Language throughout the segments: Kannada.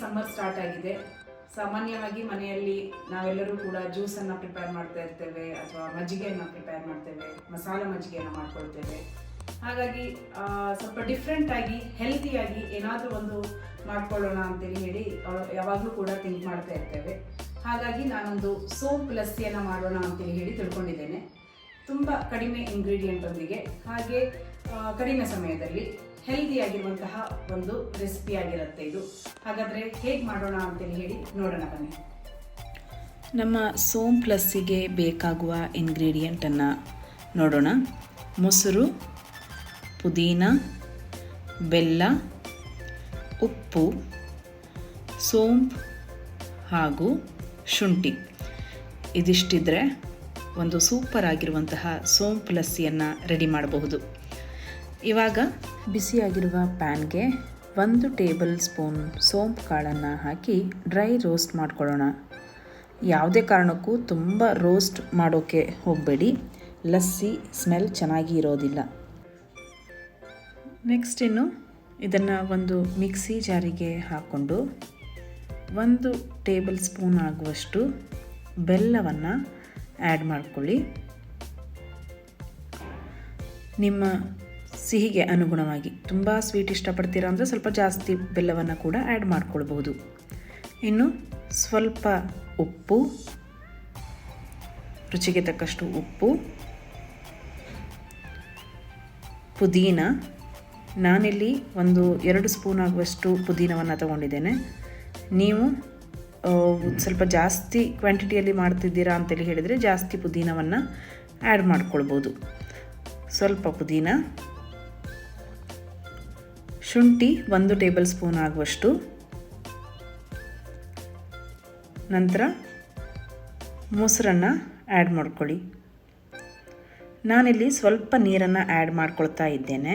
ಸಮ್ಮರ್ ಸ್ಟಾರ್ಟ್ ಆಗಿದೆ. ಸಾಮಾನ್ಯವಾಗಿ ಮನೆಯಲ್ಲಿ ನಾವೆಲ್ಲರೂ ಕೂಡ ಜ್ಯೂಸನ್ನು ಪ್ರಿಪೇರ್ ಮಾಡ್ತಾ ಇರ್ತೇವೆ, ಅಥವಾ ಮಜ್ಜಿಗೆಯನ್ನು ಪ್ರಿಪೇರ್ ಮಾಡ್ತೇವೆ, ಮಸಾಲ ಮಜ್ಜಿಗೆಯನ್ನು ಮಾಡ್ಕೊಳ್ತೇವೆ. ಹಾಗಾಗಿ ಸ್ವಲ್ಪ ಡಿಫ್ರೆಂಟ್ ಆಗಿ ಹೆಲ್ತಿಯಾಗಿ ಏನಾದರೂ ಒಂದು ಮಾಡ್ಕೊಳ್ಳೋಣ ಅಂತೇಳಿ ಹೇಳಿ ಯಾವಾಗಲೂ ಕೂಡ ಥಿಂಕ್ ಮಾಡ್ತಾ ಇರ್ತೇವೆ. ಹಾಗಾಗಿ ನಾನೊಂದು ಸೋಪ್ ಲಸ್ಸಿಯನ್ನು ಮಾಡೋಣ ಅಂತೇಳಿ ಹೇಳಿ ತಿಳ್ಕೊಂಡಿದ್ದೇನೆ. ತುಂಬ ಕಡಿಮೆ ಇಂಗ್ರೀಡಿಯೆಂಟ್ ಒಂದಿಗೆ, ಹಾಗೆ ಕಡಿಮೆ ಸಮಯದಲ್ಲಿ. ಹೆಲ್ದಿಯಾಗಿರುವಂತಹ ಒಂದು ರೆಸಿಪಿ ಆಗಿರುತ್ತೆ ಇದು. ಹಾಗಾದ್ರೆ ಹೇಗೆ ಮಾಡೋಣ ಅಂತ ಹೇಳಿ ನೋಡೋಣ ಬನ್ನಿ. ನಮ್ಮ ಸೋಮ್ ಪ್ಲಸ್ಸಿಗೆ ಬೇಕಾಗುವ ಇಂಗ್ರೀಡಿಯೆಂಟನ್ನು ನೋಡೋಣ. ಮೊಸರು, ಪುದೀನ, ಬೆಲ್ಲ, ಉಪ್ಪು, ಸೋಂಪು ಹಾಗೂ ಶುಂಠಿ. ಇದಿಷ್ಟಿದ್ರೆ ಒಂದು ಸೂಪರ್ ಆಗಿರುವಂತಹ ಸೋಂಪು ಲಸ್ಸಿಯನ್ನು ರೆಡಿ ಮಾಡಬಹುದು. ಇವಾಗ ಬಿಸಿಯಾಗಿರುವ ಪ್ಯಾನ್ಗೆ ಒಂದು ಟೇಬಲ್ ಸ್ಪೂನ್ ಸೋಂಪು ಕಾಳನ್ನು ಹಾಕಿ ಡ್ರೈ ರೋಸ್ಟ್ ಮಾಡ್ಕೊಳ್ಳೋಣ. ಯಾವುದೇ ಕಾರಣಕ್ಕೂ ತುಂಬ ರೋಸ್ಟ್ ಮಾಡೋಕ್ಕೆ ಹೋಗಬೇಡಿ. ಲಸ್ಸಿ ಸ್ಮೆಲ್ ಚೆನ್ನಾಗಿ ಇರೋದಿಲ್ಲ. ನೆಕ್ಸ್ಟ್ ಇನ್ನು ಇದನ್ನು ಒಂದು ಮಿಕ್ಸಿ ಜಾರಿಗೆ ಹಾಕ್ಕೊಂಡು ಒಂದು ಟೇಬಲ್ ಸ್ಪೂನ್ ಆಗುವಷ್ಟು ಬೆಲ್ಲವನ್ನು ಆ್ಯಡ್ ಮಾಡ್ಕೊಳ್ಳಿ. ನಿಮ್ಮ ಸಿಹಿಗೆ ಅನುಗುಣವಾಗಿ. ತುಂಬ ಸ್ವೀಟ್ ಇಷ್ಟಪಡ್ತೀರಾ ಅಂದರೆ ಸ್ವಲ್ಪ ಜಾಸ್ತಿ ಬೆಲ್ಲವನ್ನು ಕೂಡ ಆ್ಯಡ್ ಮಾಡ್ಕೊಳ್ಬೋದು ಇನ್ನು ಸ್ವಲ್ಪ ಉಪ್ಪು. ರುಚಿಗೆ ತಕ್ಕಷ್ಟು ಉಪ್ಪು. ಪುದೀನ. ನಾನಿಲ್ಲಿ ಒಂದು ಎರಡು ಸ್ಪೂನ್ ಆಗುವಷ್ಟು ಪುದೀನವನ್ನು ತಗೊಂಡಿದ್ದೇನೆ. ನೀವು ಸ್ವಲ್ಪ ಜಾಸ್ತಿ ಕ್ವಾಂಟಿಟಿಯಲ್ಲಿ ಮಾಡ್ತಿದ್ದೀರಾ ಅಂತೇಳಿ ಹೇಳಿದರೆ ಜಾಸ್ತಿ ಪುದೀನವನ್ನು ಆ್ಯಡ್ ಮಾಡ್ಕೊಳ್ಬೋದು ಸ್ವಲ್ಪ ಪುದೀನ. ಶುಂಠಿ ಒಂದು ಟೇಬಲ್ ಸ್ಪೂನ್ ಆಗುವಷ್ಟು. ನಂತರ ಮೊಸರನ್ನು ಆ್ಯಡ್ ಮಾಡ್ಕೊಳ್ಳಿ. ನಾನಿಲ್ಲಿ ಸ್ವಲ್ಪ ನೀರನ್ನು ಆ್ಯಡ್ ಮಾಡ್ಕೊಳ್ತಾ ಇದ್ದೇನೆ.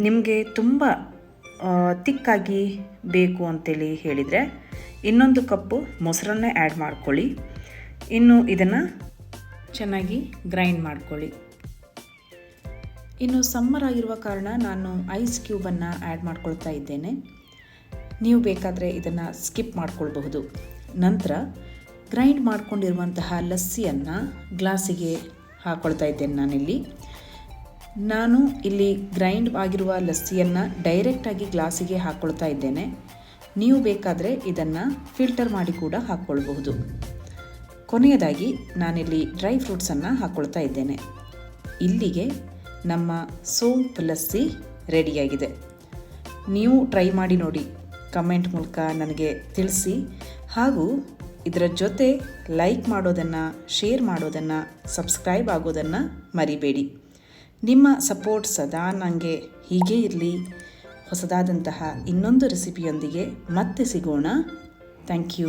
ನಿಮಗೆ ತುಂಬ ತಿಕ್ಕಾಗಿ ಬೇಕು ಅಂತೇಳಿ ಹೇಳಿದರೆ ಇನ್ನೊಂದು ಕಪ್ಪು ಮೊಸರನ್ನೇ ಆ್ಯಡ್ ಮಾಡ್ಕೊಳ್ಳಿ. ಇನ್ನು ಇದನ್ನು ಚೆನ್ನಾಗಿ ಗ್ರೈಂಡ್ ಮಾಡ್ಕೊಳ್ಳಿ. ಇನ್ನು ಸಮ್ಮರ್ ಆಗಿರುವ ಕಾರಣ ನಾನು ಐಸ್ ಕ್ಯೂಬನ್ನು ಆ್ಯಡ್ ಮಾಡ್ಕೊಳ್ತಾ ಇದ್ದೇನೆ. ನೀವು ಬೇಕಾದರೆ ಇದನ್ನು ಸ್ಕಿಪ್ ಮಾಡ್ಕೊಳ್ಬಹುದು. ನಂತರ ಗ್ರೈಂಡ್ ಮಾಡಿಕೊಂಡಿರುವಂತಹ ಲಸ್ಸಿಯನ್ನು ಗ್ಲಾಸಿಗೆ ಹಾಕ್ಕೊಳ್ತಾ ಇದ್ದೇನೆ ನಾನಿಲ್ಲಿ. ನಾನು ಇಲ್ಲಿ ಗ್ರೈಂಡ್ ಆಗಿರುವ ಲಸ್ಸಿಯನ್ನು ಡೈರೆಕ್ಟಾಗಿ ಗ್ಲಾಸಿಗೆ ಹಾಕ್ಕೊಳ್ತಾ ಇದ್ದೇನೆ. ನೀವು ಬೇಕಾದರೆ ಇದನ್ನು ಫಿಲ್ಟರ್ ಮಾಡಿ ಕೂಡ ಹಾಕ್ಕೊಳ್ಬಹುದು ಕೊನೆಯದಾಗಿ ನಾನಿಲ್ಲಿ ಡ್ರೈ ಫ್ರೂಟ್ಸನ್ನು ಹಾಕ್ಕೊಳ್ತಾ ಇದ್ದೇನೆ. ಇಲ್ಲಿಗೆ ನಮ್ಮ ಸೋಂಪು ಲಸ್ಸಿ ರೆಡಿಯಾಗಿದೆ. ನೀವು ಟ್ರೈ ಮಾಡಿ ನೋಡಿ. ಕಮೆಂಟ್ ಮೂಲಕ ನನಗೆ ತಿಳಿಸಿ. ಹಾಗೂ ಇದರ ಜೊತೆ ಲೈಕ್ ಮಾಡೋದನ್ನು, ಶೇರ್ ಮಾಡೋದನ್ನು, ಸಬ್ಸ್ಕ್ರೈಬ್ ಆಗೋದನ್ನು ಮರಿಬೇಡಿ. ನಿಮ್ಮ ಸಪೋರ್ಟ್ ಸದಾ ನನಗೆ ಹೀಗೇ ಇರಲಿ. ಹೊಸದಾದಂತಹ ಇನ್ನೊಂದು ರೆಸಿಪಿಯೊಂದಿಗೆ ಮತ್ತೆ ಸಿಗೋಣ. Thank you.